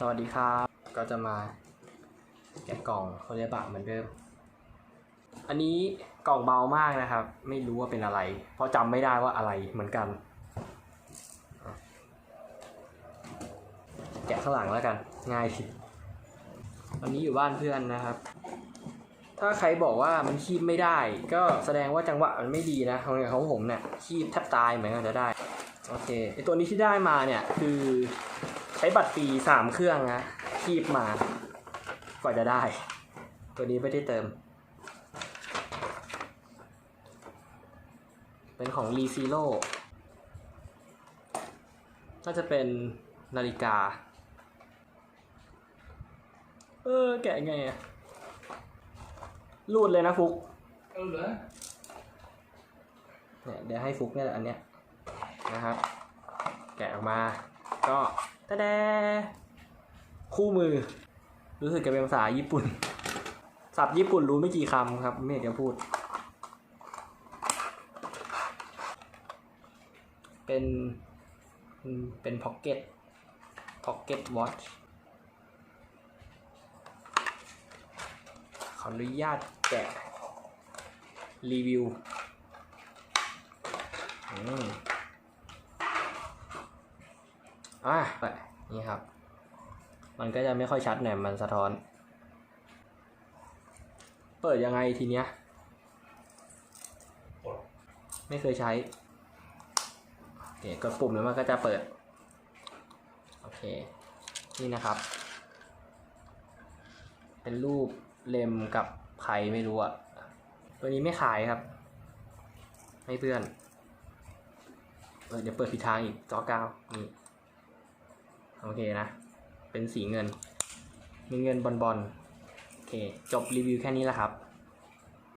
สวัสดีครับ ก็จะมาแกะกล่องโคเรบะเหมือนเดิม อันนี้กล่องเบามากนะครับ ไม่รู้ว่าเป็นอะไร เพราะจำไม่ได้ว่าอะไรเหมือนกัน แกะข้างหลังแล้วกัน ง่ายทีตอนนี้อยู่บ้านเพื่อนนะครับ ถ้าใครบอกว่ามันคีบไม่ได้ ก็แสดงว่าจังหวะมันไม่ดีนะของของผมเนี่ยคีบแทบตายเหมือนกันจะได้ โอเคไอตัวนี้ที่ได้มาเนี่ยคือ ใช้บัตรฟรีสามเครื่องนะคีบมากว่าจะได้ ตัวนี้ไม่ได้เติม เป็นของ r e z e r o น่าจะเป็นนาฬิกา เออ แกะไงอะรูดเลยนะฟุกเออเหรอเนี่ยเดี๋ยวให้ฟุกเนี่ยแหละอันเนี้ยนะครับ แกะออกมาก็ ตะแดคู่มือ รู้สึกจะเป็นภาษาญี่ปุ่นศัพท์ญี่ปุ่นรู้ไม่กี่คำครับ ไม่อยากจะพูด เป็น เป็นพ็อกเก็ตพ็อกเก็ตวอชขออนุญาตแกะรีวิว อืม อะนี่ครับ มันก็จะไม่ค่อยชัดหน่อยมันสะท้อน เปิดยังไงทีเนี้ย ไม่เคยใช้โอเคกดปุ่มแล้วมันก็จะเปิด โอเค นี่นะครับ เป็นรูปเลมกับใครไม่รู้อะตัวนี้ไม่ขายครับให้เพื่อนเออเดี๋ยวเปิดผิดทางอีกจอเก้านี่ โอเคนะ เป็นสีเงิน มีเงินบอลบอลโอเค จบรีวิวแค่นี้แหละครับ